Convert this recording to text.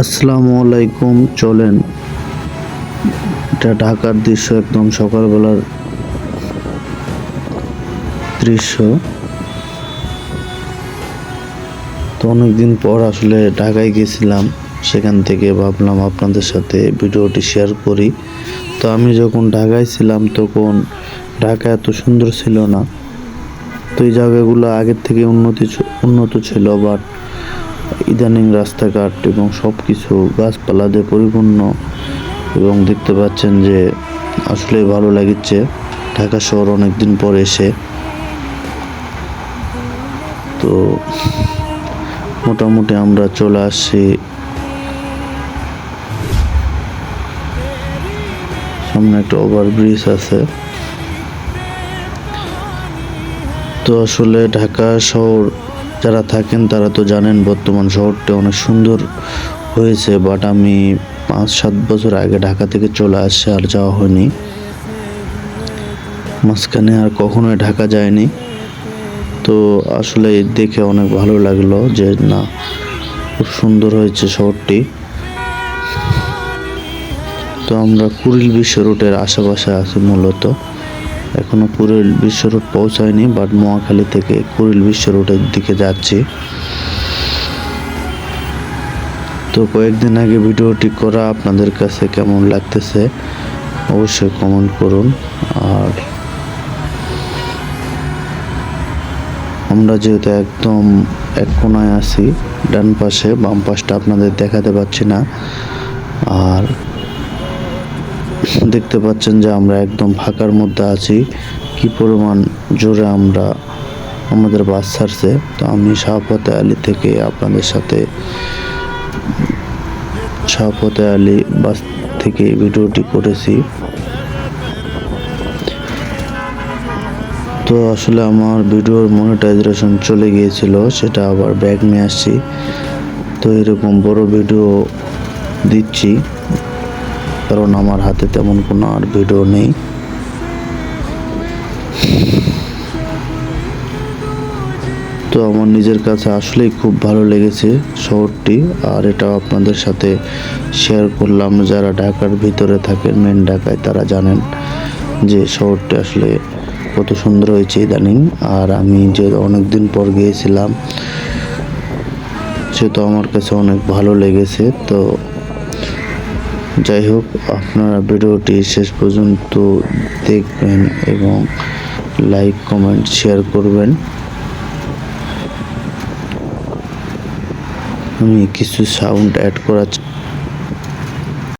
আসসালামু আলাইকুম, চলেন। এটা ঢাকার দৃশ্য, একদম সকালবেলার দৃশ্য। তো অনেকদিন পর আসলে ঢাকায় গেছিলাম, সেখান থেকে ভাবলাম আপনাদের সাথে ভিডিওটি শেয়ার করি। তো আমি যখন ঢাকায় ছিলাম, তখন ঢাকা এত সুন্দর ছিল না। তো এই জায়গাগুলো আগের থেকে উন্নতি উন্নত ছিল বাট ইদানিং রাস্তাঘাট এবং সব কিছু গাছপালা দিয়ে পরিপূর্ণ এবং দেখতে পাচ্ছেন যে আসলে ভালো লাগিচ্ছে ঢাকা শহর অনেক দিন পর এসে। তো মোটামুটি আমরা চলে আসছি সামনে একটা ওভারব্রিজ আছে। তো আসলে ঢাকা শহর যারা থাকেন তারা তো জানেন বর্তমান শহরটা অনেক সুন্দর হয়েছে বাট আমি পাঁচ, সাত বছর আগে ঢাকা থেকে চলে আসছে আর যাওয়া হয়নি। মাঝখানে আর কখনোই ঢাকা যায়নি। তো আসলে দেখে অনেক ভালো লাগল যে না, খুব সুন্দর হয়েছে শহরটি। তো আমরা কুড়িল বিশ্ব রোডের আশেপাশে আছি মূলত। এখনও কুড়িল বিশ্ব রোড পৌঁছায়নি বাট মহাখালী থেকে কুড়িল বিশ্ব রোডের দিকে যাচ্ছি। তো কয়েকদিন আগে ভিডিওটি করা আপনাদের কাছে কেমন লাগতেছে, অবশ্যই কমেন্ট করুন। আর আমরা যেহেতু একদম এক কোনায় আছি, ডান পাশে, বাম পাশটা আপনাদের দেখাতে পাচ্ছি না। আর দেখতে পাচ্ছেন যে আমরা একদম ফাঁকার মধ্যে আছি। কি পরিমাণ জোরে আমরা আমাদের বাস ছাড়ছে। তো আমি শাহপতে আলী থেকে আপনাদের সাথে শাহপতে আলী বাস থেকে ভিডিওটি করেছি। তো আসলে আমার ভিডিওর মনিটাইজেশন চলে গিয়েছিল, সেটা আবার ব্যাগ নিয়ে আসছি। তো এরকম বড় ভিডিও দিচ্ছি। কারণ আমার হাতে তেমন কোনো আর ভিডিও নেই। তো আমার নিজের কাছে আসলেই খুব ভালো লেগেছে শহরটি, আর এটাও আপনাদের সাথে শেয়ার করলাম। যারা ঢাকার ভিতরে থাকেন মেন ঢাকায়, তারা জানেন যে শহরটি আসলে কত সুন্দর হয়েছে ইদানিং। আর আমি যে অনেক দিন পর গিয়েছিলাম, সে তো আমার কাছে অনেক ভালো লেগেছে। তো যাই হোক আপনারা ভিডিওটি শেষ পর্যন্ত দেখবেন এবং লাইক, কমেন্ট, শেয়ার করবেন। আমি কিছু সাউন্ড অ্যাড করার